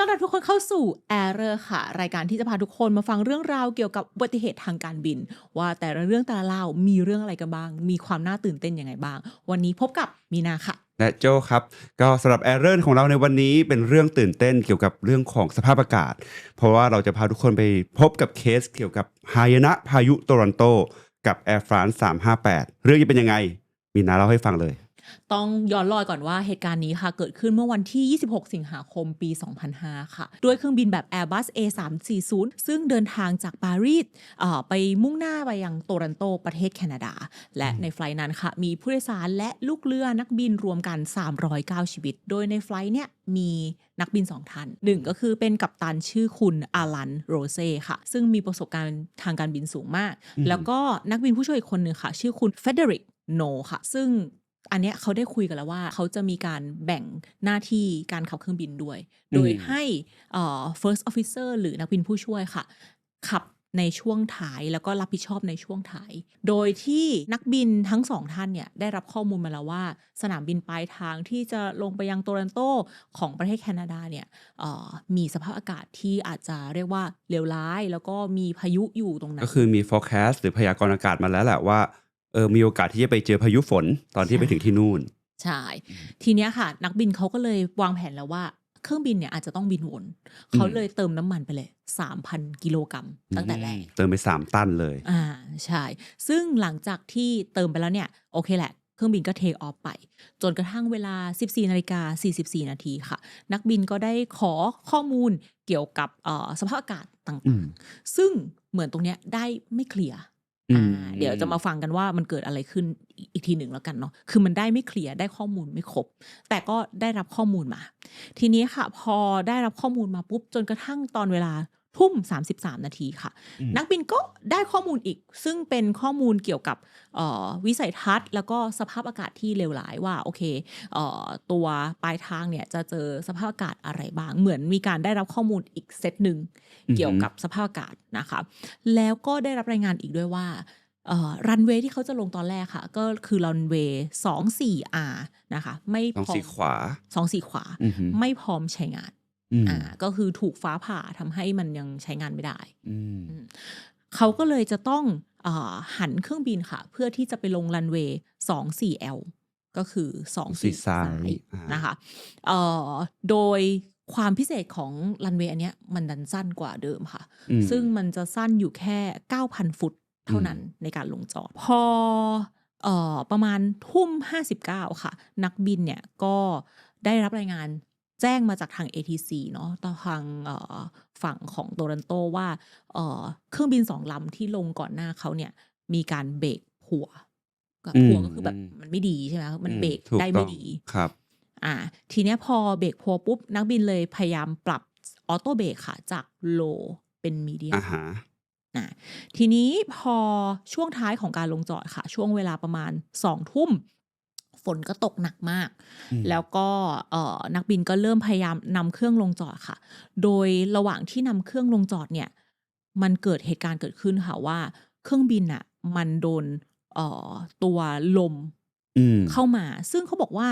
ต้อนรับทุกคนเข้าสู่ Error ค่ะ รายการที่จะพาทุกคนมาฟังเรื่องราวเกี่ยวกับอุบัติเหตุทางการบิน ว่าแต่ละเรื่องแต่ละเล่ามีเรื่องอะไรกันบ้าง มีความน่าตื่นเต้นยังไงบ้าง วันนี้พบกับมีนาค่ะและโจครับ ก็สำหรับแอร์เรนของเราในวันนี้เป็นเรื่องตื่นเต้นเกี่ยวกับเรื่องของสภาพอากาศ เพราะว่าเราจะพาทุกคนไปพบกับเคสเกี่ยวกับหายนะพายุโตรอนโต กับ Air France 358 เรื่องจะเป็นยังไง มีนาเล่าให้ฟังเลย ต้องย้อนรอยก่อนว่าเหตุการณ์นี้ค่ะเกิดขึ้นเมื่อวันที่ 26 สิงหาคมปี 2005 ค่ะ ด้วยเครื่องบินแบบ Airbus A340 ซึ่งเดินทางจากปารีสเอ่อไปมุ่งหน้าไปยังโตรอนโตประเทศแคนาดา และในไฟล์นั้นค่ะ มีผู้โดยสารและลูกเรือนักบินรวมกัน 309 ชีวิต โดยในไฟล์เนี่ยมีนักบินสองท่านหนึ่งก็คือเป็นกัปตันชื่อคุณอารันโรเซ่ค่ะ ซึ่งมีประสบการณ์ทางการบินสูงมากอืมแล้วก็นักบินผู้ช่วยอีกคนหนึ่งค่ะ ชื่อคุณเฟเดริกโนค่ะ ซึ่ง อันเนี้ยเขาได้คุยกันแล้วว่าเขาจะมีการแบ่งหน้าที่การขับเครื่องบินด้วย โดยให้เอ่อ first officer หรือนักบินผู้ช่วยค่ะ ขับในช่วงท้ายแล้วก็รับผิดชอบในช่วงท้าย โดยที่นักบินทั้งสองท่านเนี่ยได้รับข้อมูลมาแล้วว่า สนามบินปลายทางที่จะลงไปยังโตรอนโตของประเทศแคนาดาเนี่ยเอ่อมีสภาพอากาศที่อาจจะเรียกว่าเลวร้าย แล้วก็มีพายุอยู่ตรงนั้น ก็คือมี forecast หรือพยากรณ์อากาศมาแล้วแหละว่า เออมีโอกาสที่จะไปเจอพายุฝนตอนที่ไปถึงที่นู่น ใช่ ทีเนี้ยค่ะ นักบินเขาก็เลยวางแผนแล้วว่าเครื่องบินเนี่ยอาจจะต้องบินวนเขาเลยเติมน้ำมันไปเลย3,000กิโลกรัมตั้งแต่แรกเติมไป3ตันเลยอ่าใช่ ซึ่งหลังจากที่เติมไปแล้วเนี่ยโอเคแหละเครื่องบินก็เทคออฟไป จนกระทั่งเวลา 14นาฬิกา44 นาทีค่ะ นักบินก็ได้ขอข้อมูลเกี่ยวกับเอ่อสภาพอากาศต่อืางมๆซึ่งเหมือนตรงเนี้ยได้ไม่เคลียร์ อ่าเดี๋ยวจะมาฟังกันว่ามันเกิดอะไรขึ้นอีกทีหนึ่งแล้วกันเนาะคือมันได้ไม่เคลียร์ได้ข้อมูลไม่ครบ แต่ก็ได้รับข้อมูลมา ทีนี้ค่ะ พอได้รับข้อมูลมาปุ๊บจนกระทั่งตอนเวลา ทุ่ม 33 นาทีค่ะอืมนักบินก็ได้ข้อมูลอีก ซึ่งเป็นข้อมูลเกี่ยวกับเอ่อวิสัยทัศน์ แล้วก็สภาพอากาศที่เลวร้ายว่าโอเคเอ่อตัวปลายทางเนี่ยจะเจอสภาพอากาศอะไรบ้าง เหมือนมีการได้รับข้อมูลอีกเซตหนึ่งอือฮึเกี่ยวกับสภาพอากาศนะคะ แล้วก็ได้รับรายงานอีกด้วยว่ารันเวย์ที่เขาจะลงตอนแรกค่ะ ก็คือรันเวย์สองสี่อานะคะ ไม่ต้องพร้อสีมขวาสองสี่ขวาอือฮึไม่พร้อมใช้งาน อืมอ่าก็คือถูกฟ้าผ่าทำให้มันยังใช้งานไม่ได้อืมเขาก็เลยจะต้องอาหันเครื่องบินค่ะ เพื่อที่จะไปลงรันเวย์สองสี่ L ก็คือสองสี่ซ้าซ้ายยอ่านนะคะเอ่อโดยความพิเศษของรันเวย์อันเนี้ยมันดันสั้นกว่าเดิมค่ะอืมซึ่งมันจะสั้นอยู่แค่ 9,000 ฟุตเท่านั้นในการลงจอดพอเอ่อประมาณทุ่ม 59 ค่ะ นักบินเนี่ยก็ได้รับรายงาน แจ้งมาจากทาง ATC เนาะทางเอ่อฝั่งของโตรอนโตว่าเอ่อเครื่องบินสองลำที่ลงก่อนหน้าเขาเนี่ย มีการเบรกผัวก็อืมผัวก็คือแบบมันไม่ดีใช่ไหมมันเบรกถูกได้ไม่ต้องดีครับ อ่า ทีเนี้ยพอเบรกพัวปุ๊บ นักบินเลยพยายามปรับออโต้เบรกค่ะ จากโลเป็นมีเดียอ่าฮะอ่าทีนี้พอช่วงท้ายของการลงจอดค่ะ ช่วงเวลาประมาณสองทุ่มฝ นก็ตกหนักมากอืมแล้วก็เอ่อนักบินก็เริ่มพยายามนำเครื่องลงจอดค่ะ โดยระหว่างที่นำเครื่องลงจอดเนี่ย มันเกิดเหตุการณ์เกิดขึ้นค่ะว่า เครื่องบินอะมันโดนเอ่อตัวลมอืมเข้ามา ซึ่งเขาบอกว่า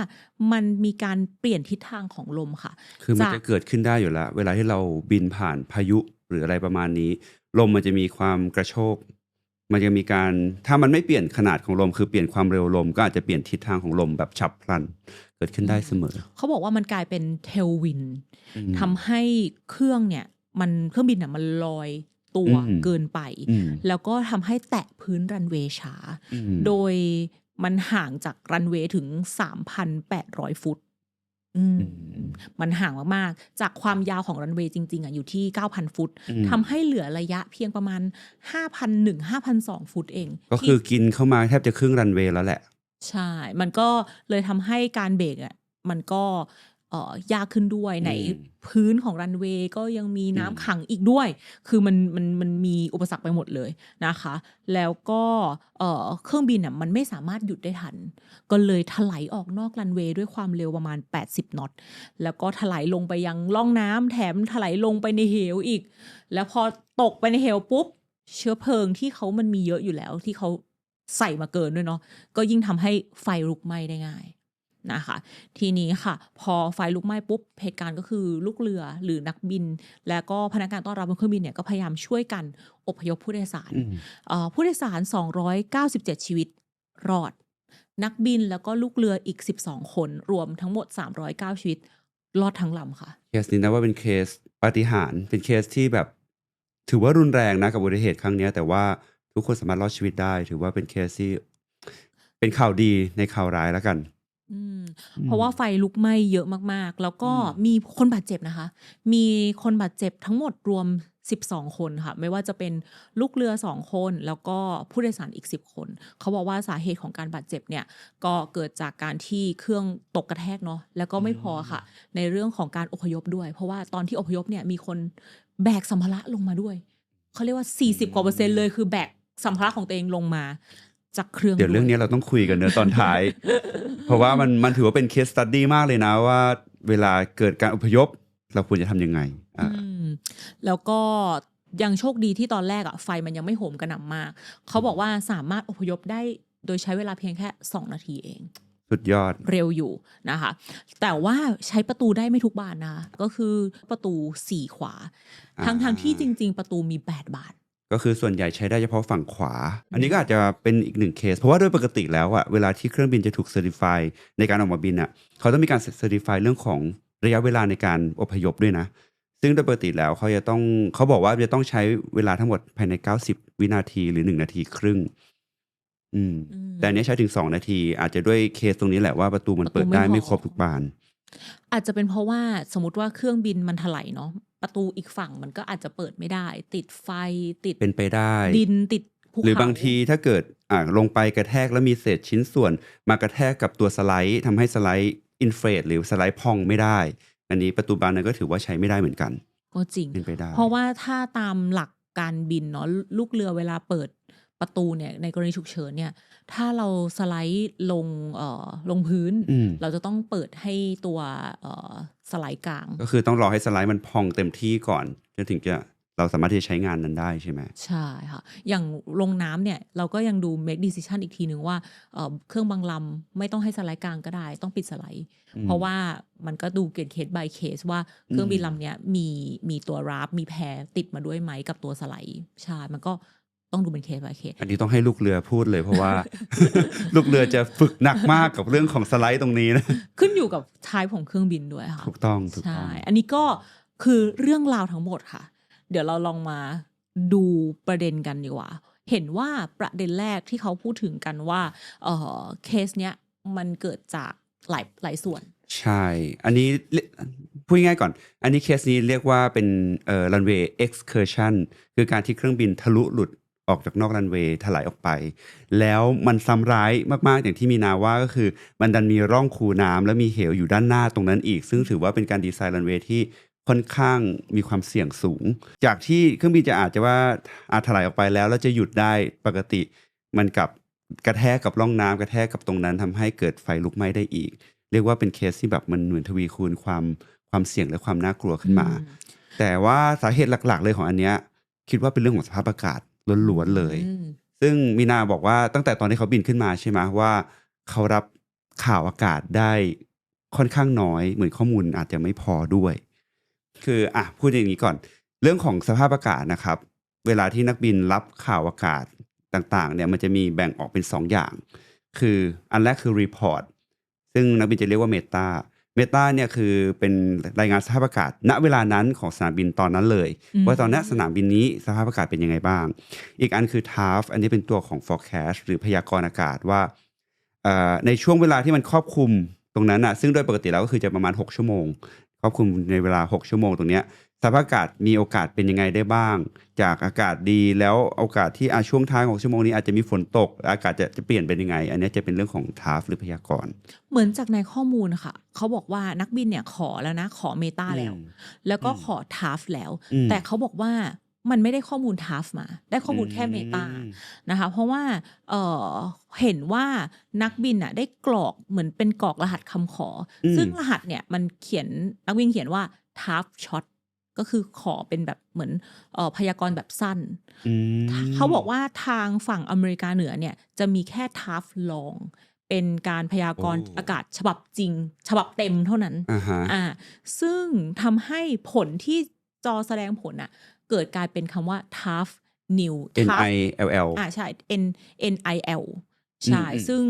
มันมีการเปลี่ยนทิศทางของลมค่ะ คือมันจากจะเกิดขึ้นได้อยู่แล้ว เวลาที่เราบินผ่านพายุหรืออะไรประมาณนี้ ลมมันจะมีความกระโชก มันจะมีการถ้ามันไม่เปลี่ยนขนาดของลม คือเปลี่ยนความเร็วลม ก็อาจจะเปลี่ยนทิศทางของลมแบบฉับพลัน เกิดขึ้นได้เสมอ เขาบอกว่ามันกลายเป็นเทลวินอืมทำให้เครื่องเนี่ยมันเครื่องบินอะมันลอยตัวอืมเกินไปอืมแล้วก็ทำให้แตะพื้นรันเวย์ช้าอืมโดยมันห่างจากรันเวย์ถึง 3,800 ฟุตอื มอืมมันห่างมากๆ จากความยาวของรันเวย์จริง ๆอะอยู่ที่ 9,000 ฟุตอืมทำให้เหลือระยะเพียงประมาณ 5,001 5,002 ฟุตเอง ก็คือกินเข้ามาแทบจะครึ่งรันเวย์แล้วแหละ ใช่ มันก็เลยทำให้การเบรกอะมันก็เอ่อ ยากขึ้นด้วยไหนอืมพื้นของรันเวย์ก็ยังมีอืมน้ำขังอีกด้วย คือมันมันมันมีอุปสรรคไปหมดเลยนะคะ แล้วก็เอ่อเครื่องบินอะมันไม่สามารถหยุดได้ทัน ก็เลยถลายออกนอกรันเวย์ด้วยความเร็วประมาณ 80 นอต แล้วก็ถลายลงไปยังล่องน้ำแถมถลายลงไปในเหวอีก แล้วพอตกไปในเหวปุ๊บ เชื้อเพลิงที่เขามันมีเยอะอยู่แล้วที่เขาใส่มาเกินด้วยเนาะก็ยิ่งทำให้ไฟลุกไหม้ได้ง่าย นะคะ ทีนี้ค่ะ พอไฟลุกไหม้ปุ๊บเหตุการณ์ก็คือลูกเรือหรือนักบิน และก็พนักงานต้อนรับบนเครื่องบินเนี่ยก็พยายามช่วยกันอพยพผู้โดยสารอืมเอ่อผู้โดยสาร 297 ชีวิตรอด นักบินแล้วก็ลูกเรืออีก 12 คน รวมทั้งหมด 309 ชีวิตรอดทั้งลำค่ะเคสนี้นะว่าเป็นเคสปาฏิหาริย์เป็นเคสที่แบบ ถือว่ารุนแรงนะกับอุบัติเหตุครั้งเนี้ยแต่ว่าทุกคนสามารถรอดชีวิตได้ ถือว่าเป็นเคสที่เป็นข่าวดีในข่าวร้ายแล้วกัน อืมเพราะว่าไฟลุกไหม้เยอะมากๆ แล้วก็อืมมีคนบาดเจ็บนะคะ มีคนบาดเจ็บทั้งหมดรวม 12 คนค่ะ ไม่ว่าจะเป็นลูกเรือ 2 คน แล้วก็ผู้โดยสารอีก 10 คน เขาบอกว่าสาเหตุของการบาดเจ็บเนี่ย ก็เกิดจากการที่เครื่องตกกระแทกเนาะ แล้วก็ไม่พอค่ะ ในเรื่องของการอพยพด้วย เพราะว่าตอนที่อพยพเนี่ยมีคนแบกสัมภาระลงมาด้วย เขาเรียกว่า 40 กว่าเปอร์เซ็นต์เลยคือแบกสัมภาระของตัวเองลงมา จากเครื่องเดี๋ยวเรื่องด้นี้เราต้องคุยกันเนอะตอนท้าย เพราะว่ามันมันถือว่าเป็นเคสตัดดี้มากเลยนะว่าเวลาเกิดการอพยพเราควรจะทำยังไงอ่าอืมแล้วก็ยังโชคดีที่ตอนแรกอะไฟมันยังไม่โหมกระหน่ำมาก เขาบอกว่าสามารถอพยพได้โดยใช้เวลาเพียงแค่ 2 นาทีเอง สุดยอดเร็วอยู่นะคะ แต่ว่าใช้ประตูได้ไม่ทุกบานนะ ก็คือประตู 4 ขวาอ่าทั้งทั้งที่จริง ๆ ประตูมี 8 บาน ก็คือส่วนใหญ่ใช้ได้เฉพาะฝั่งขวา อันนี้ก็อาจจะเป็นอีกหนึ่งเคส เพราะว่าโดยปกติแล้วอะเวลาที่เครื่องบินจะถูกเซอร์ติฟายในการออกมาบินอะเขาต้องมีการเซอร์ติฟายเรื่องของระยะเวลาในการอพยพด้วยนะ ซึ่งโดยปกติแล้วเขาจะต้องเขาบอกว่าจะต้องใช้เวลาทั้งหมดภายใน 90 วินาทีหรือ 1 นาทีครึ่ง อืมอืมแต่อันนี้ใช้ถึง 2 นาที อาจจะด้วยเคสตรงนี้แหละว่าประตูมันประตูเปิดได้ไม่ไม่พอครบทุกบานอาจจะเป็นเพราะว่าสมมติว่าเครื่องบินมันถลายเนาะ ประตูอีกฝั่งมันก็อาจจะเปิดไม่ได้ ติดไฟติดเป็นไปได้ ดินติดภูเขาหรือบางทีถ้าเกิดอ่าลงไปกระแทกแล้วมีเศษชิ้นส่วน มากระแทกกับตัวสไลด์ทำให้สไลด์อินเฟรตหรือสไลด์พองไม่ได้ อันนี้ประตูบานนั้นก็ถือว่าใช้ไม่ได้เหมือนกัน ก็จริง เป็นไปได้ เพราะว่าถ้าตามหลักการบินเนาะลูกเรือเวลาเปิด ประตูเนี่ยในกรณีฉุกเฉินเนี่ย ถ้าเราสไลด์ลงเอ่อลงพื้น อืม เราจะต้องเปิดให้ตัวเอ่อสไลด์กลาง ก็คือต้องรอให้สไลด์มันพองเต็มที่ก่อนจนถึงจะเราสามารถที่จะใช้งานนั้นได้ใช่ไหม ใช่ค่ะ อย่างลงน้ำเนี่ย เราก็ยังดู make decision อีกทีหนึ่งว่าเอ่อเครื่องบางลำไม่ต้องให้สไลด์กลางก็ได้ ต้องปิดสไลด์ อืมเพราะว่ามันก็ดูเกณฑ์เคส by เคสว่าเครื่องบินอืมลำเนี้ยมีมีตัวราฟมีแพรติดมาด้วยไหมกับตัวสไลด์ใช่มันก็ ต้องดูเป็นเคส by เคสอันนี้ต้องให้ลูกเรือพูดเลยเพราะว่า ลูกเรือจะฝึกหนักมากกับเรื่องของสไลด์ตรงนี้นะขึ้นอยู่กับท้ายของเครื่องบินด้วยค่ะถูกต้องถูกต้ใช่อง อันนี้ก็คือเรื่องราวทั้งหมดค่ะ เดี๋ยวเราลองมาดูประเด็นกันดีกว่า เห็นว่าประเด็นแรกที่เขาพูดถึงกันว่าเออเคสเนี้ยมันเกิดจากหลายหลายส่วน ใช่ อันนี้เรียพูดง่ายๆก่อน อันนี้เคสนี้เรียกว่าเป็นเอ่อ runway excursion คือการที่เครื่องบินทะลุหลุด ออกจากนอกรันเวย์ถลายออกไป แล้วมันซ้ำร้ายมากๆ อย่างที่มีนาว่าก็คือ มันดันมีร่องคูน้ำและมีเหวอยู่ด้านหน้าตรงนั้นอีก ซึ่งถือว่าเป็นการดีไซน์รันเวย์ที่ค่อนข้างมีความเสี่ยงสูง จากที่เครื่องบินจะอาจจะว่าอาจถลายออกไปแล้วแล้วจะหยุดได้ปกติมันกับกระแทกกับร่องน้ำกระแทกกับตรงนั้นทำให้เกิดไฟลุกไหม้ได้อีก เรียกว่าเป็นเคสที่แบบมันเหมือนทวีคูณความความเสี่ยงและความน่ากลัวขึ้นมา แต่ว่าสาเหตุหลักๆ เลยของอันเนี้ยคิดว่าเป็นเรื่องของสภาพอากาศ ล้วนๆเลยอืมซึ่งมีนาบอกว่าตั้งแต่ตอนที่เขาบินขึ้นมาใช่ไหมว่า เขารับข่าวอากาศได้ค่อนข้างน้อย เหมือนข้อมูลอาจจะไม่พอด้วย คืออะพูดอย่างนี้ก่อน เรื่องของสภาพอากาศนะครับ เวลาที่นักบินรับข่าวอากาศต่างๆ เนี่ยมันจะมีแบ่งออกเป็นสองอย่าง คืออันแรกคือ report ซึ่งนักบินจะเรียกว่า meta meta เนี่ยคือเป็นรายงานสภาพอากาศ ณเวลานั้นของสนามบินตอนนั้นเลยอืมว่าตอนนี้สนามบินนี้สภาพอากาศเป็นยังไงบ้าง อีกอันคือ TAF อันนี้เป็นตัวของ forecast หรือพยากรณ์อากาศว่าเอ่อในช่วงเวลาที่มันครอบคลุมตรงนั้นอะซึ่งโดยปกติแล้วก็คือจะประมาณ 6 ชั่วโมง ครอบคลุมในเวลา 6 ชั่วโมงตรงเนี้ย สภาพอากาศมีโอกาสเป็นยังไงได้บ้าง จากอากาศดีแล้วโอกาสที่อาช่วงท้ายของชั่วโมงนี้อาจจะมีฝนตก อากาศจะจะเปลี่ยนเป็นยังไง อันนี้จะเป็นเรื่องของ TAF หรือพยากรณ์ เหมือนจากในข้อมูลค่ะ เขาบอกว่านักบินเนี่ยขอแล้วนะ ขอเมตาแล้วอืมแล้วก็อืมขอทาฟแล้วอืมแต่เขาบอกว่ามันไม่ได้ข้อมูลทาฟมา ได้ข้อมูลแค่เมตาอืมนะคะเพราะว่าเอ่อเห็นว่านักบินอะได้กรอกเหมือนเป็นกรอกรหัสคำขออมซึ่งรหัสเนี่ยมันเขียนนักบินเขียนว่าทาฟช็อต ก็คือขอเป็นแบบเหมือนเอ่อพยากรณ์แบบสั้นอืมเขาบอกว่าทางฝั่งอเมริกาเหนือเนี่ยจะมีแค่ทาฟลองเป็นการพยากรณ์โอ้อากาศฉบับจริง ฉบับเต็มเท่านั้นอ่าฮะอ่าซึ่งทำให้ผลที่จอแสดงผลอะเกิดกลายเป็นคำว่า tough new N tough I L L อ่าใช่ N N I L ใช่อืมอืมซึ่ง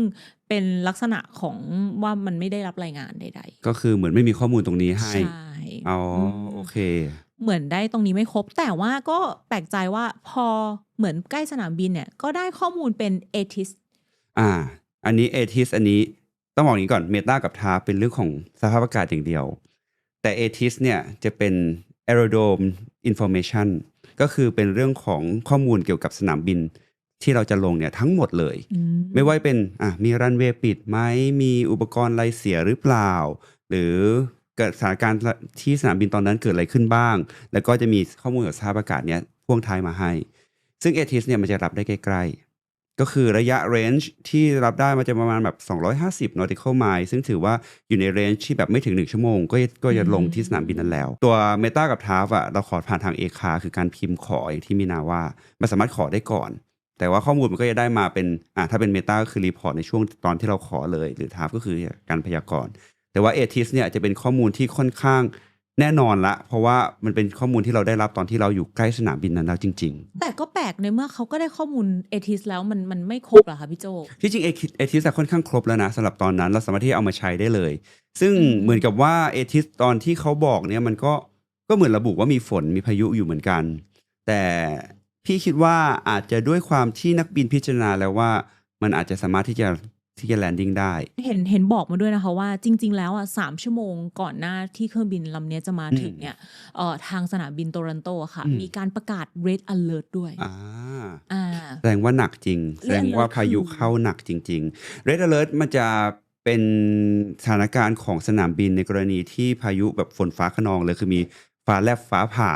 เป็นลักษณะของว่ามันไม่ได้รับรายงานใดก็คือเหมือนไม่มีข้อมูลตรงนี้ๆให้ ใช่ อ๋ออม โอเค เหมือนได้ตรงนี้ไม่ครบ แต่ว่าก็แปลกใจว่าพอเหมือนใกล้สนามบินเนี่ยก็ได้ข้อมูลเป็นเอทิสอ่า อันนี้เอทิสอันนี้ต้องบอกอย่างนี้ก่อนเมตากับทาเป็นเรื่องของสภาพอากาศอย่างเดียว แต่เอทิสเนี่ยจะเป็น aerodrome information ก็คือเป็นเรื่องของข้อมูลเกี่ยวกับสนามบินที่เราจะลงเนี่ยทั้งหมดเลย ไม่ว่าเป็นอะมีรันเวย์ปิดไหมมีอุปกรณ์อะไรเสียหรือเปล่า หรือ เกิดสถานการณ์ที่สนามบินตอนนั้นเกิดอะไรขึ้นบ้าง แล้วก็จะมีข้อมูลเกี่ยวกับสภาพอากาศเนี้ยพ่วงท้ายมาให้ ซึ่งเอทิสเนี่ยมันจะรับได้ใกล้ๆ ก็คือระยะเรนจ์ที่รับได้มันจะประมาณแบบ 250 nautical mile ซึ่งถือว่าอยู่ในเรนจ์ที่แบบไม่ถึง 1 ชั่วโมง ก็ก็จะลงที่สนามบินนั้นแล้ว ตัว Meta กับ t a f อะเราขอผ่านทางเอคาคือการพิมพ์ขออย่างที่มีนาว่า มันสามารถขอได้ก่อน แต่ว่าข้อมูลมันก็จะได้มาเป็นอ่าถ้าเป็น Meta ก็คือรีพอร์ตในช่วงตอนที่เราขอเลย หรือ t a f ก็คือการพยากรณ์ แต่ว่า ATIS เนี่ยจะเป็นข้อมูลที่ค่อนข้างแน่นอนละ เพราะว่ามันเป็นข้อมูลที่เราได้รับตอนที่เราอยู่ใกล้สนามบินนั้นแล้วจริงแต่ก็แปลกในเมื่อเขาก็ได้ข้อมูลเอทิสแล้วมันมันไม่ครบเหรอคะพี่โจๆที่จริง ATIS อะค่อนข้างครบแล้วนะสำหรับตอนนั้นเราสามารถที่จะเอามาใช้ได้เลย ซึ่งอืมเหมือนกับว่า ATIS ตอนที่เขาบอกเนี่ยมันก็ก็เหมือนระบุว่ามีฝนมีพายุอยู่เหมือนกัน แต่พี่คิดว่าอาจจะด้วยความที่นักบินพิจารณาแล้วว่า มันอาจจะสามารถที่จะ ที่จะแลนดิ้งได้ เห็นเห็นบอกมาด้วยนะคะว่าจริง ๆ แล้วอะสามชั่วโมงก่อนหน้าที่เครื่องบินลำเนี้ยจะมาถึงเนี่ยเอ่อทางสนามบินโตรอนโตอะค่ะ อืม มีการประกาศ red alert ด้วยอ่าอ่า แสดงว่าหนักจริง แสดงว่า Alert พายุคือเข้าหนักจริงๆ Red Alert มันจะเป็นสถานการณ์ของสนามบินในกรณีที่พายุแบบฝนฟ้าขนองเลยคือมีฟ้าแลบฟ้าผ่า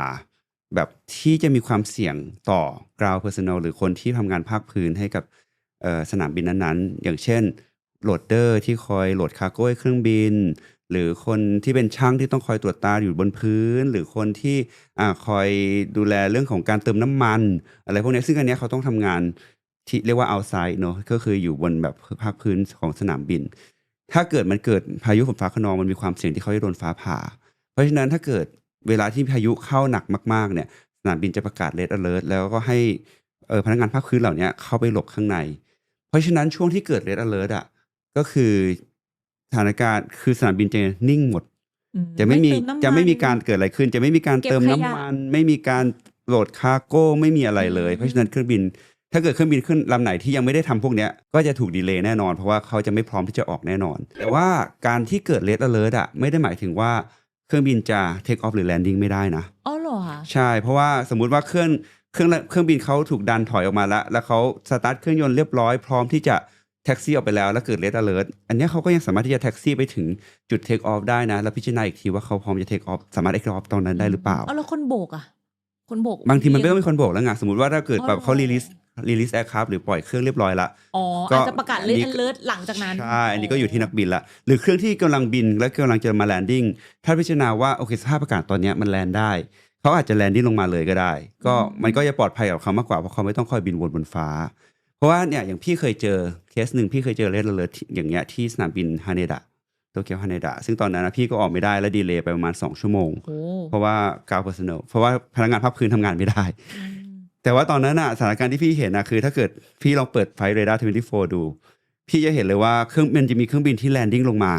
แบบที่จะมีความเสี่ยงต่อ ground personnel หรือคนที่ทำงานภาคพื้นให้กับเอ่อ สนามบินนั้นๆ อย่างเช่นโหลดเดอร์ที่คอยโหลดคาร์โก้ให้เครื่องบิน หรือคนที่เป็นช่างที่ต้องคอยตรวจตาอยู่บนพื้น หรือคนที่อคอยดูแลเรื่องของการเติมน้ำมัน อะไรพวกนี้ซึ่งอันนี้เขาต้องทำงานที่เรียกว่า outside เนอะก็คืออยู่บนแบบภาคพื้นของสนามบิน ถ้าเกิดมันเกิดพายุฝนฟ้าขนองมันมีความเสี่ยงที่เขาจะโดนฟ้าผ่า เพราะฉะนั้นถ้าเกิดเวลาที่พายุเข้าหนักมากๆเนี่ยสนามบินจะประกาศ red alert แล้วก็ให้พนักงานภาคพื้นเหล่านี้เข้าไปหลบข้างใน เพราะฉะนั้นช่วงที่เกิด red alert อะก็คือสถานการณ์คือสนามบินจะนิ่งหมดอืจะไม่มีเติน้ำนจะไม่มีการเกิดอะไรขึ้น จะไม่มีการเก็บเติมขยะน้ำมัน ไม่มีการโหลดคาร์โก้ไม่มีอะไรเลยอืมเพราะฉะนั้นเครื่องบิน ถ้าเกิดเครื่องบินขึ้นลำไหนที่ยังไม่ได้ทำพวกเนี้ยก็จะถูกดีเลย์แน่นอน เพราะว่าเขาจะไม่พร้อมที่จะออกแน่นอน แต่ว่าการที่เกิดเล d อ alert อะไม่ได้หมายถึงว่าเครื่องบินจะ take off หรือ landing ไม่ได้นะอ๋อเหรอคะใช่เพราะว่าสมมุติว่าเครื่อง เครื่องเครื่องบินเขาถูกดันถอยออกมาแล้ว แล้วเขาสตาร์ทเครื่องยนต์เรียบร้อยพร้อมที่จะแท็กซี่ออกไปแล้วแล้วเกิดเล d อ alert อันเนี้ยเขาก็ยังสามารถที่จะแท็กซี่ไปถึงจุด take off ได้นะ แล้วพิจารณาอีกทีว่าเขาพร้อมจะ take off สามารถ take off ตอนนั้นได้หรือเปล่าอ๋อแล้วคนโบกอะคนโบก บางทีมันไม่ต้องมีคนโบกแล้วไงสมมติว่าถ้าเกิดแบบเขาอ๋อรีลิสรีลิสแอร์คราฟหรือปล่อยเครื่องเรียบร้อยละอ๋อก็อาจจะประกาศอัน red นี้ alert หลังจากนั้นใช่อันนี้ก็อยู่ที่นักบินละหรือเครื่องที่กำลังบินและกำลังจะมาแลนดิ้งถ้าพิจารณาว่าโอเคสภาพอากาศตอนเนี้ยมันแลนได้ เขาอาจจะแลนดิ้งลงมาเลยก็ได้ ก็อืมมันก็จะปลอดภัยกับเขามากกว่าเพราะเขาไม่ต้องคอยบินวนบนฟ้า เพราะว่าเนี่ยอย่างพี่เคยเจอเคสหนึ่งพี่เคยเจอเรดเลยอย่างเงี้ยที่สนามบินฮาเนดะโตเกียวฮาเนดะซึ่งตอนนั้นนะพี่ก็ออกไม่ได้และดีเลย์ไปประมาณ 2 ชั่วโมงโอ้เพราะว่ากาวเพอร์ซันเพราะว่าพนักงานภาคพื้นทำงานไม่ได้อืมแต่ว่าตอนนั้นอะสถานการณ์ที่พี่เห็นอะคือ ถ้าเกิดพี่ลองเปิดไฟเรดาร์24ดู พี่จะเห็นเลยว่าเครื่องมันจะมีเครื่องบินที่แลนดิ้งลงมา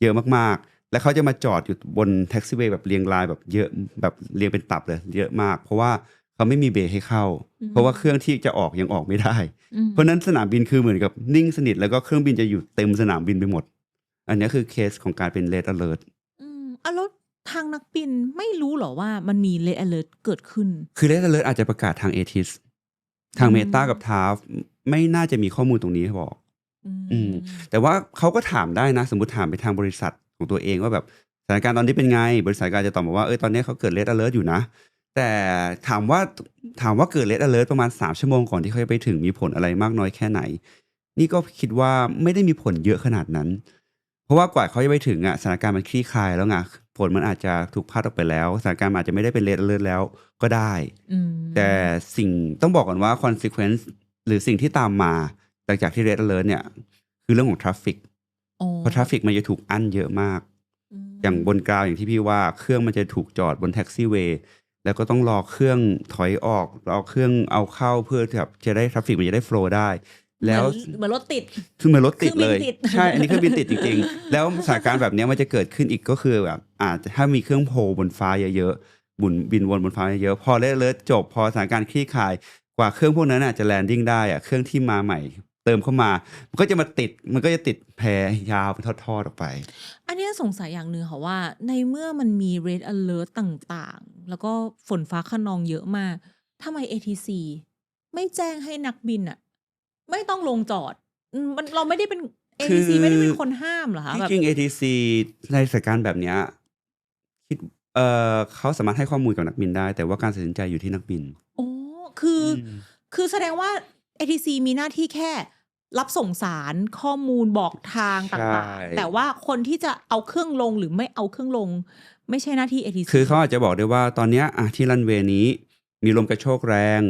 เยอะมากๆ แล้วเขาจะมาจอดอยู่บนแท็กซี่เวย์แบบเรียงรายแบบเยอะแบบเรียงเป็นตับเลย เยอะมาก เพราะว่าเขาไม่มีเบรกให้เข้า เพราะว่าเครื่องที่จะออกยังออกไม่ได้อืมเพราะฉะนั้นสนามบินคือเหมือนกับนิ่งสนิทแล้วก็เครื่องบินจะอยู่เต็มสนามบินไปหมด อันนี้คือเคสของการเป็น red alert อืมอะแล้วทางนักบินไม่รู้เหรอว่ามันมี red alert เกิดขึ้น คือ red alert อาจจะประกาศทางเอทิสทางอืมเมตากับทาฟไม่น่าจะมีข้อมูลตรงนี้ให้บอก อืมแต่ว่าเขาก็ถามได้นะ สมมติถามไปทางบริษัท ของตัวเองว่าแบบสถานการณ์ตอนนี้เป็นไง บริษัทก็อาจจะตอบมาว่าเออตอนนี้เขาเกิดเล d อ alert อยู่นะ แต่ถามว่าถามว่าเกิดเล d อ alert ประมาณ 3 ชั่วโมงก่อนที่เขาจะไปถึงมีผลอะไรมากน้อยแค่ไหน นี่ก็คิดว่าไม่ได้มีผลเยอะขนาดนั้น เพราะว่ากว่าเขาจะไปถึงอะสถานการณ์มันคลี่คลายแล้วไงผลมันอาจจะถูกพัดออกไปแล้วสถานการณ์มันอาจจะไม่ได้เป็นเล d อ alert แล้วก็ได้อืมแต่สิ่งต้องบอกก่อนว่า consequence หรือสิ่งที่ตามมาหลังจากที่ red alert เนี่ยคคือเรื่องของทราฟฟิกอ๋อ เพราะทราฟฟิกมันจะถูกอั้นเยอะมากมอย่างบนกราวอย่างที่พี่ว่าเครื่องมันจะถูกจอดบนแท็กซี่เวย์แล้วก็ต้องรอเครื่องถอยออกรอเครื่องเอาเข้าเพื่อแบบจะได้ทราฟฟิกมันจะได้โฟล์ได้ แล้วเหมือนเหมือนรถติดคือเหมือนรถติดเลยเครื่องบินติดใช่อันนี้เครื่องบินติดจริงๆ แล้วสถานการณ์แบบเนี้ยมันจะเกิดขึ้นอีกก็คือแบบอาจจะถ้ามีเครื่องโพลบนฟ้าเยอะๆบุนบินวนบนฟ้าเยอะๆพอเลิศเลิศจบพอสถานการณ์คลี่คลายกว่าเครื่องพวกนั้นอาจจะแลนดิ้งได้อะเครื่องที่มาใหม่ เติมเข้ามา มันก็จะมาติดมันก็จะติดแพรยาวเป็นทอดๆออกไป อันเนี้ยสงสัยอย่างหนึ่งค่ะว่า ในเมื่อมันมี red alert ต่างๆ แล้วก็ฝนฟ้าขนองเยอะมากทำไม ATC ไม่แจ้งให้นักบินอะไม่ต้องลงจอดอืมมันเราไม่ได้เป็นคือ ATC ไม่ได้เป็นคนห้ามเหรอคะที่แบบจริง ATC ในสถานการณ์แบบเนี้ยคิดเออเขาสามารถให้ข้อมูลกับนักบินได้ แต่ว่าการตัดสินใจอยู่ที่นักบิน โอ้คืออมคือแสดงว่า ATC มีหน้าที่แค่รับส่งสารข้อมูลบอกทางต่างใช่ๆแต่ว่าคนที่จะเอาเครื่องลงหรือไม่เอาเครื่องลง ไม่ใช่หน้าที่ ATC คือเขาอาจจะบอกได้ว่าตอนเนี้ยอะที่รันเวย์นี้ มีลมกระโชกแรง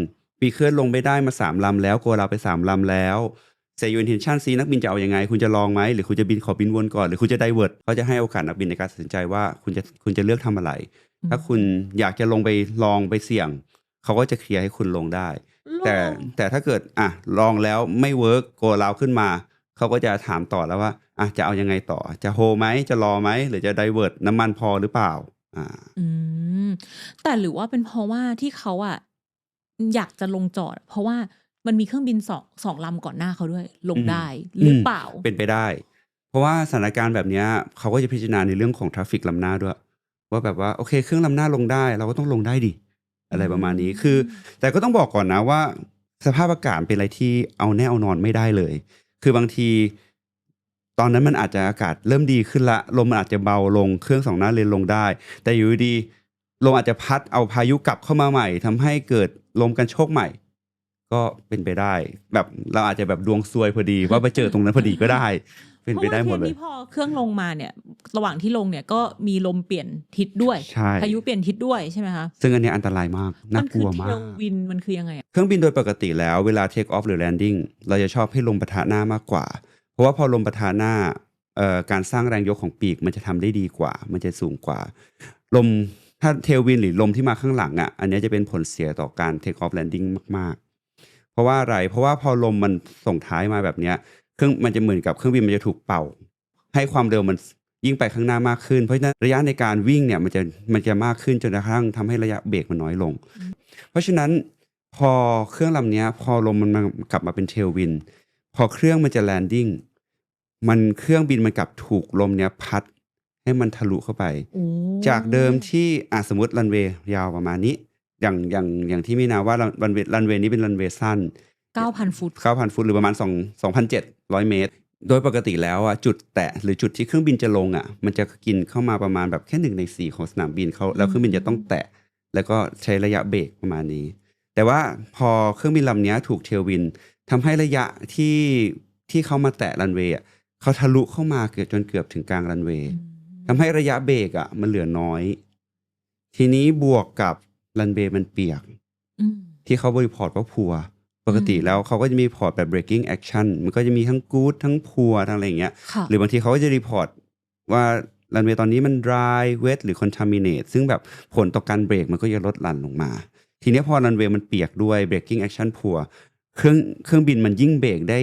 ปีเคลื่อนลงไม่ได้มาสามลำแล้วโกเราไปสามลำแล้วเซยูอินเทนชันซีนักบินจะเอาอยัางไง คุณจะลองไหมหรือคุณจะบินขอบินวนก่อน หรือคุณจะไดเวิร์ดเขาจะให้โอกาสนักบินในการตัดสินใจว่าคุณจะคุณจะเลือกทำอะไรอืมถ้าคุณอยากจะลงไปลองไปเสี่ยง เขาก็จะเคลียร์ให้คุณลงได้ แต่ลองแต่ถ้าเกิดอะลองแล้วไม่เวิร์กโกเราขึ้นมา เขาก็จะถามต่อแล้วว่าอะจะเอายังไงต่อ จะโฮไหมจะรอไหมหรือจะไดเวิร์ดน้ำมันพอหรือเปล่า อ่า อืมแต่หรือว่าเป็นเพราะว่าที่เขาอะอยากจะลงจอด เพราะว่ามันมีเครื่องบินสองสองลำก่อนหน้าเขาด้วย ลงอืมได้หรือเปล่าเป็นไปได้ เพราะว่าสถานการณ์แบบเนี้ยเขาก็จะพิจารณาในเรื่องของทราฟฟิกลำหน้าด้วย ว่าแบบว่าโอเค เครื่องลำหน้าลงได้ เราก็ต้องลงได้ดิ อะไรประมาณนี้คือ แต่ก็ต้องบอกก่อนนะว่า สภาพอากาศเป็นอะไรที่เอาแน่เอานอนไม่ได้เลย คือบางที ตอนนั้นมันอาจจะอากาศเริ่มดีขึ้นละลมมันอาจจะเบาลงเครื่องสองหน้าเลนลงได้ แต่อยู่ดีๆลมอาจจะพัดเอาพายุกลับเข้ามาใหม่ทำให้เกิดลมกันโชกใหม่ ก็เป็นไปได้ แบบเราอาจจะแบบดวงซวยพอดีว่าไปเจอตรงนั้นพอดีก็ได้ เป็นไปได้หมดเลยพราะว่าทปนี้พอเครื่องลงมาเนี่ย ระหว่างที่ลงเนี่ยก็มีลมเปลี่ยนทิศด้วยใช่พายุเปลี่ยนทิศด้วยใช่ไหมคะซึ่งอันเนี้ยอันตรายมากน่ามักคืลัวเทมากลวินมันคือยังไงอะเครื่องบินโดยปกติแล้วเวลา take off หรือ landing เราจะชอบให้ลมปะทะหน้ามากกว่า เพราะว่าพอลมปะทะหน้าเอ่อการสร้างแรงยกของปีกมันจะทำได้ดีกว่า มันจะสูงกว่า ลมถ้าเทลวินหรือลมที่มาข้างหลังอะ อันเนี้ยจะเป็นผลเสียต่อการ take off landing มาก ๆ เพราะว่าอะไร เพราะว่าพอลมมันส่งท้ายมาแบบเนี้ย เครื่องมันจะเหมือนกับเครื่องบินมันจะถูกเป่า ให้ความเร็วมันยิ่งไปข้างหน้ามากขึ้น เพราะฉะนั้นระยะในการวิ่งเนี่ยมันจะมันจะมากขึ้นจนกระทั่งทำให้ระยะเบรกมันน้อยลง เพราะฉะนั้นพอเครื่องลำเนี้ยพอลมมันมากลับมาเป็นเทลวิน พอเครื่องมันจะแลนดิ้งมันเครื่องบินมันกลับถูกลมเนี้ยพัดให้มันทะลุเข้าไปโอ้จากเดิมที่อะสมมติรันเวย์ยาวประมาณนี้ อย่างอย่างอย่างที่มีนาว่ารันเวย์รันเวย์นี้เป็นรันเวย์สั้น เก้าพันฟุต 9,000 ฟุตหรือประมาณ 2 2,700 เมตร โดยปกติแล้วอะจุดแตะหรือจุดที่เครื่องบินจะลงอะมันจะกินเข้ามาประมาณแบบแค่หนึ่งในสี่ของสนามบินเขาแล้วเครื่องบินจะต้องแตะ แล้วก็ใช้ระยะเบรกประมาณนี้ แต่ว่าพอเครื่องบินลำเนี้ยถูกเทลวินทำให้ระยะที่ที่เขามาแตะรันเวย์อะเขาทะลุเข้ามาเกือบจนเกือบถึงกลางรันเวย์ทำให้ระยะเบรกอะมันเหลือน้อย ทีนี้บวกกับรันเวย์มันเปียกอืมที่เขาบริพอร์ตว่าพัว ปกติแล้วเขาก็จะมีพอร์ตแบบ breaking action มันก็จะมีทั้ง good ทั้งพัวทั้งอะไรอย่างเงี้ยค่ะหรือบางทีเขาก็จะรีพอร์ตว่ารันเวย์ตอนนี้มัน dry wet หรือ contaminate ซึ่งแบบผลต่อการเบรกมันก็จะลดหลั่นลงมา ทีเนี้ยพอรันเวย์มันเปียกด้วย breaking action พัวเครื่องเครื่องบินมันยิ่งเบรกได้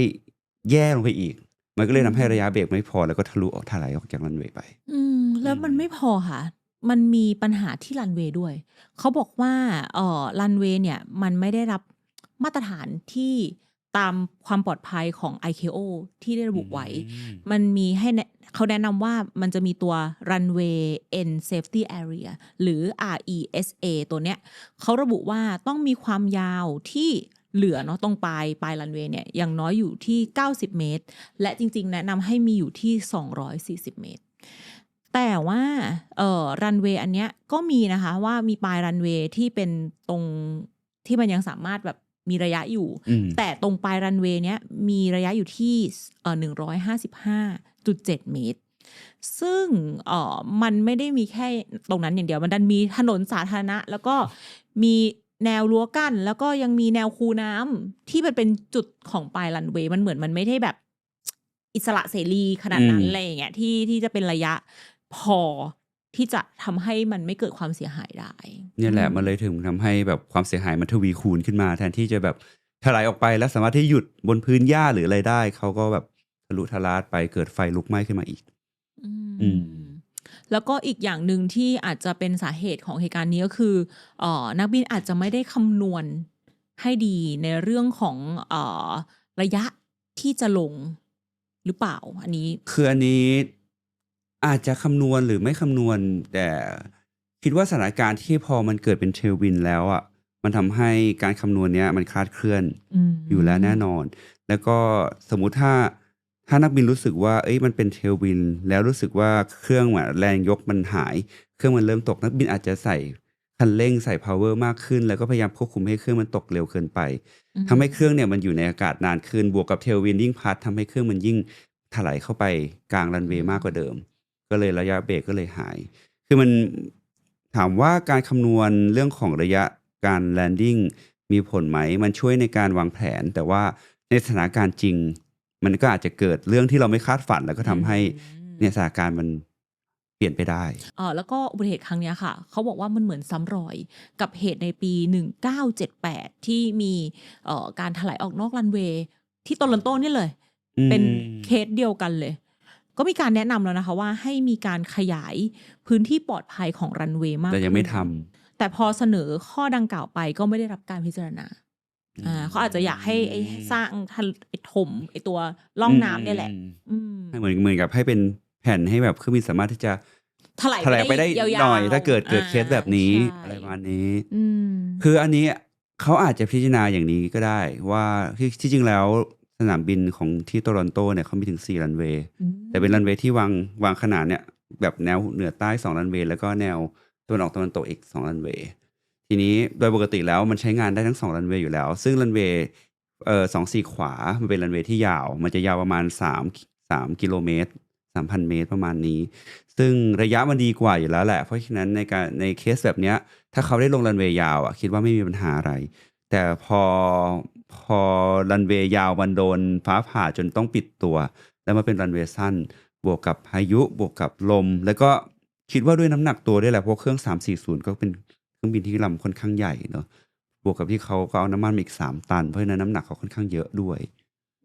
แย่ลงไปอีก มันก็เลยทำให้ระยะเบรกไม่พอแล้วก็ทะลุออกถลายออกจากรันเวย์ไป อืม แล้วมันไม่พอค่ะมันมีปัญหาที่รันเวย์ด้วย เขาบอกว่าเอ่อรันเวย์เนี่ยมันไม่ได้รับ มาตรฐานที่ตามความปลอดภัยของ ICAO ที่ได้ระบุไว้ มันมีให้แนะเขาแนะนำว่ามันจะมีตัว runway end safety area หรือ RESA ตัวเนี้ยเขาระบุว่าต้องมีความยาวที่เหลือเนาะตรงปลายปลายรันเวย์เนี่ยอย่างน้อยอยู่ที่ 90 เมตร และจริง ๆ แนะนำให้มีอยู่ที่ 240 เมตร แต่ว่าเอ่อรันเวย์อันเนี้ยก็มีนะคะว่ามีปลายรันเวย์ที่เป็นตรงที่มันยังสามารถแบบ มีระยะอยู่อืมแต่ตรงปลายรันเวย์เนี้ยมีระยะอยู่ที่เอ่อหนึ่งร้อยห้าสิบห้าจุดเจ็ดเมตร ซึ่งเอ่อมันไม่ได้มีแค่ตรงนั้นอย่างเดียว มันดันมีถนนสาธารณะ แล้วก็มีแนวรั้วกั้น แล้วก็ยังมีแนวคูน้ำที่มันเป็นจุดของปลายรันเวย์มันเหมือนมันไม่ได้แบบ อิสระเสรีขนาดนั้นอืมอะไรอย่างเงี้ยที่ที่จะเป็นระยะพอ ที่จะทำให้มันไม่เกิดความเสียหายได้เนี่ยแหละอืมันเลยถึงทำให้แบบความเสียหายมันทวีคูณขึ้นมาแทนที่จะแบบถลายออกไปแล้วสามารถที่หยุดบนพื้นหญ้าหรืออะไรได้เขาก็แบบทะลุทะลาดไปเกิดไฟลุกไหม้ขึ้นมาอีก อืมอืมแล้วก็อีกอย่างหนึ่งที่อาจจะเป็นสาเหตุของเหตุการณ์นี้ก็คือเอ่อนักบินอาจจะไม่ได้คำนวณให้ดีในเรื่องของเอ่อระยะที่จะลงหรือเปล่า อันนี้ คืออันนี้ อาจจะคำนวณหรือไม่คำนวณ แต่คิดว่าสถานการณ์ที่พอมันเกิดเป็นเทลวินแล้วอะมันทำให้การคำนวณเนี้ยมันคลาดเคลื่อนมอยู่แล้วแน่นอน แล้วก็สมมุติถ้าถ้านักบินรู้สึกว่าเอ้ยมันเป็นเทลวิน แล้วรู้สึกว่าเครื่องอะแรงยกมันหาย เครื่องมันเริ่มตกนักบินอาจจะใส่คันเร่งใส่ power มากขึ้น แล้วก็พยายามควบคุมให้เครื่องมันตกเร็วเกินไปอืมทำให้เครื่องเนี่ยมันอยู่ในอากาศนานขึ้นบวกกับเทลวินยิ่งพัดทำให้เครื่องมันยิ่งถลายเข้าไปกลางรันเวย์มากกว่าเดิม ก็เลยระยะเบรกก็เลยหาย คือมันถามว่าการคำนวณเรื่องของระยะการแลนดิ้งมีผลไหม มันช่วยในการวางแผน แต่ว่าในสถานการณ์จริง มันก็อาจจะเกิดเรื่องที่เราไม่คาดฝัน แล้วก็ทำให้อืมเนี่ยสถานการณ์มันเปลี่ยนไปได้เออแล้วก็อุบัติเหตุครั้งเนี้ยค่ะ เขาบอกว่ามันเหมือนซ้ำรอย กับเหตุในปี 1978 ที่มีเอ่อการถลายออกนอกรันเวย์ที่โตลอนโตนี่เลยอืมเป็นเคสเดียวกันเลย ก็มีการแนะนำแล้วนะคะว่าให้มีการขยายพื้นที่ปลอดภัยของรันเวย์มากแต่ยังไม่ทขึ้นแต่พอเสนอข้อดังกล่าวไปก็ไม่ได้รับการพิจารณาำอ่าเขาอาจจะอยากให้ไอ้สร้างทะไอ้ถมไอ้ตัวล่องน้ำเนี่ยแหละ อืมอืมเหมือนเหมือนกับให้เป็นแผ่นให้แบบเครื่องบินสามารถที่จะถลายถลายไปได้ยาวๆหน่อย ถ้าเกิดเกิดอ่าเคสแบบนี้ใช่อะไรประมาณนี้ อืม คืออันนี้เขาอาจจะพิจารณาอย่างนี้ก็ได้ว่าที่ที่จริงแล้ว สนามบินของที่โตรอนโตเนี่ยเขามีถึง4รันเวย์แต่เป็นรันเวย์ที่วางวางขนาดเนี่ยแบบแนวเหนือใต้2รันเวย์แล้วก็แนวตะวันออกตะวันตกอีก2รันเวย์ทีนี้โดยปกติแล้วมันใช้งานได้ทั้ง2รันเวย์อยู่แล้ว ซึ่งรันเวย์เอ่อสองสี่ขวา มันเป็นรันเวย์ที่ยาว มันจะยาวประมาณ3 3กิโลเมตร3,000 เมตรประมาณนี้ ซึ่งระยะมันดีกว่าอยู่แล้วแหละ เพราะฉะนั้นในการในเคสแบบเนี้ย ถ้าเขาได้ลงรันเวย์ยาวอะคิดว่าไม่มีปัญหาอะไร แต่พอ พอรันเวย์ยาวมันโดนฟ้าผ่าจนต้องปิดตัว แล้วมาเป็นรันเวย์สั้น บวกกับพายุบวกกับลม แล้วก็คิดว่าด้วยน้ำหนักตัวด้วยแหละเพราะเครื่อง 340 ก็เป็นเครื่องบินที่ลำค่อนข้างใหญ่เนาะบวกกับที่เขาก็เอาน้ำมันมาอีก3ตัน เพราะฉะนั้นน้ำหนักเขาค่อนข้างเยอะด้วย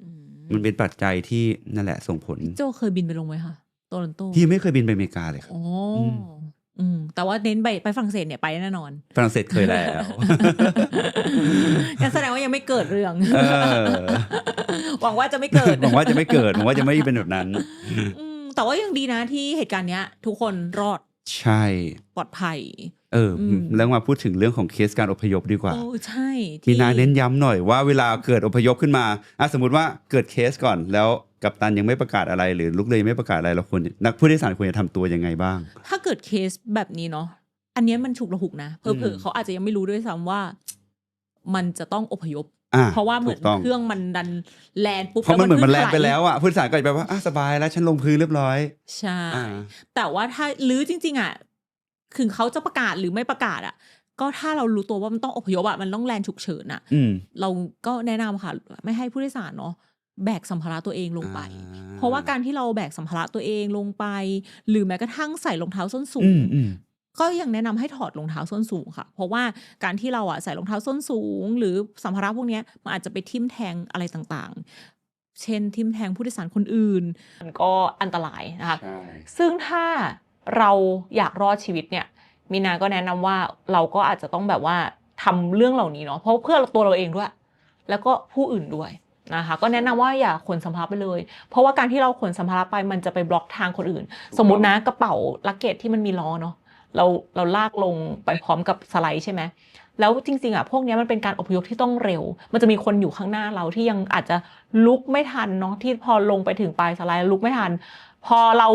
อืมมันเป็นปัจจัยที่นั่นแหละส่งผลพี่โจเคยบินไปลงไหมคะโตลอนโตที่ไม่เคยบินไปอเมริกาเลยครับอ๋อ อมอืมแต่ว่าเน้นไปไปฝรั่งเศสเนี่ยไปแน่นอน ฝรั่งเศสเคยแล้วงั้นแสดงว่ายังไม่เกิดเรื่องเออหวังว่าจะไม่เกิดหวังว่าจะไม่เกิดหวังว่าจะไม่เป็นแบบนั้นอืมแต่ว่ายังดีนะที่เหตุการณ์เนี้ย ทุกคนรอดใช่ปลอดภัย เอออมแล้วมาพูดถึงเรื่องของเคสการอพยพดีกว่าโอ้ใช่มีที่นาเน้นย้ำหน่อยว่าเวลาเกิดอพยพขึ้นมาอะสมมติว่าเกิดเคสก่อนแล้ว กัปตันยังไม่ประกาศอะไรหรือลูกเรือยังไม่ประกาศอะไรเราควรนักผู้โดยสารควรจะทำตัวยังไงบ้าง ถ้าเกิดเคสแบบนี้เนาะอันเนี้ยมันฉุกระหุกนะเผลอือมๆเขาอาจจะยังไม่รู้ด้วยซ้ำว่า มันจะต้องอพยพอะเพราะว่าเหมือนถูกต้องเครื่องมันดันแลนด์ปุ๊บเพราะมันเหมือนมันแลนด์ไปถายแล้วอะผู้โดยสารก็จะแบบว่าอะสบายแล้วฉันลงพื้นเรียบร้อย ใช่อ่าแต่ว่าถ้าหรือจริง ๆ อะถึงเขาจะประกาศหรือไม่ประกาศอะ ก็ถ้าเรารู้ตัวว่ามันต้องอพยพอะมันต้องแลนด์ฉุกเฉินอะอืมเราก็แนะนำค่ะ ไม่ให้ผู้โดยสารเนาะ แบกสัมภาระตัวเองลงไปอ่าเพราะว่าการที่เราแบกสัมภาระตัวเองลงไป หรือแม้กระทั่งใส่รองเท้าส้นสูอืงมอืมก็ยังแนะนำให้ถอดรองเท้าส้นสูงค่ะ เพราะว่าการที่เราอะใส่รองเท้าส้นสูง หรือสัมภาระพวกเนี้ยมันอาจจะไปทิ่มแทงอะไรต่างๆ เช่นทิ่มแทงผู้โดยสารคนอื่น มันก็อันตรายนะคะใช่ซึ่งถ้าเราอยากรอดชีวิตเนี่ยมีนาก็แนะนำว่าเราก็อาจจะต้องแบบว่าทำเรื่องเหล่านี้เนาะเพราะเพื่อตัวเราเองด้วย แล้วก็ผู้อื่นด้วย นะคะก็แนะนำว่าอย่าขนสัมภาระไปเลย เพราะว่าการที่เราขนสัมภาระไปมันจะไปบล็อกทางคนอื่น สมมตินะกระเป๋าลักเกจที่มันมีล้อเนาะเราเราลากลงไปพร้อมกับสไลด์ใช่ไหมแล้วจริงๆอะพวกนี้มันเป็นการอพยพที่ต้องเร็ว มันจะมีคนอยู่ข้างหน้าเราที่ยังอาจจะลุกไม่ทันเนาะที่พอลงไปถึงปลายสไลด์ลุกไม่ทัน พอเรา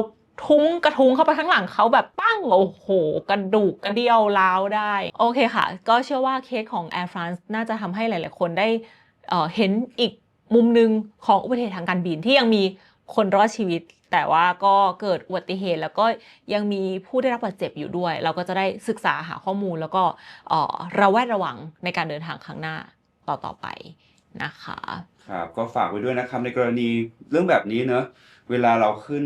ทุ้งกระทุ้งเข้าไปข้างหลังเขาแบบปั้ง โอ้โห กระดูกกระเดี่ยวร้าวได้ โอเคค่ะ ก็เชื่อว่าเคสของ Air France น่าจะทำให้หลาย ๆ คนได้เห็นอีก มุมหนึ่งของอุบัติเหตุทางการบินที่ยังมีคนรอดชีวิต แต่ว่าก็เกิดอุบัติเหตุ แล้วก็ยังมีผู้ได้รับบาดเจ็บอยู่ด้วย เราก็จะได้ศึกษาหาข้อมูลแล้วก็ระแวดระวังในการเดินทางครั้งหน้าต่อๆไปนะคะครับก็ฝากไว้ด้วยนะครับในกรณีเรื่องแบบนี้เนอะเวลาเราขึ้น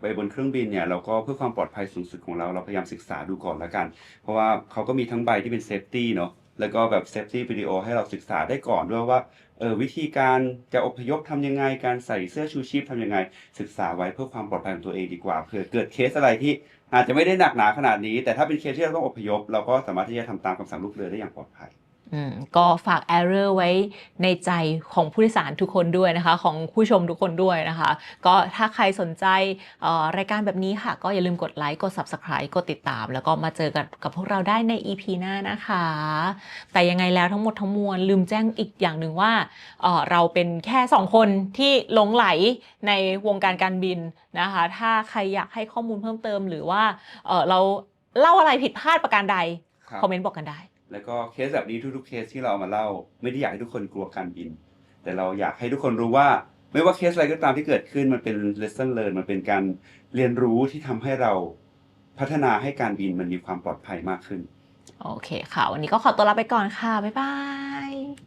ไปบนเครื่องบินเนี่ยเราก็เพื่อความปลอดภัยสูงสุดของเราเราพยายามศึกษาดูก่อนแล้วกัน เพราะว่าเขาก็มีทั้งใบที่เป็นเซฟตี้เนาะแล้วก็แบบเซฟตี้วิดีโอให้เราศึกษาได้ก่อนด้วยว่า เออวิธีการจะอพยพทำยังไง การใส่เสื้อชูชีพทำยังไง ศึกษาไว้เพื่อความปลอดภัยของตัวเองดีกว่าเผื่อเกิดเคสอะไรที่อาจจะไม่ได้หนักหนาขนาดนี้ แต่ถ้าเป็นเคสที่เราต้องอพยพเราก็สามารถที่จะทำตามคำสั่งลูกเรือได้อย่างปลอดภัย ก็ฝาก error ไว้ในใจของผู้โดยสารทุกคนด้วยนะคะ ของผู้ชมทุกคนด้วยนะคะ ก็ถ้าใครสนใจเอ่อรายการแบบนี้ค่ะ ก็อย่าลืมกดไลค์ กด subscribe กดติดตาม แล้วก็มาเจอกันกับพวกเราได้ใน EP หน้านะคะ แต่ยังไงแล้วทั้งหมดทั้งมวลลืมแจ้งอีกอย่างหนึ่งว่าเอ่อเราเป็นแค่ 2 คนที่หลงไหลในวงการการบินนะคะ ถ้าใครอยากให้ข้อมูลเพิ่มเติมหรือว่าเอ่อเราเล่าอะไรผิดพลาดประการใดครับคอมเมนต์บอกกันได้ แล้วก็เคสแบบนี้ทุกๆเคสที่เราเอามาเล่า ไม่ได้อยากให้ทุกคนกลัวการบิน แต่เราอยากให้ทุกคนรู้ว่า ไม่ว่าเคสอะไรก็ตามที่เกิดขึ้นมันเป็น lesson learn มันเป็นการเรียนรู้ที่ทำให้เราพัฒนาให้การบินมันมีความปลอดภัยมากขึ้น โอเคค่ะ วันนี้ก็ขอตัวลาไปก่อนค่ะ บ๊ายบาย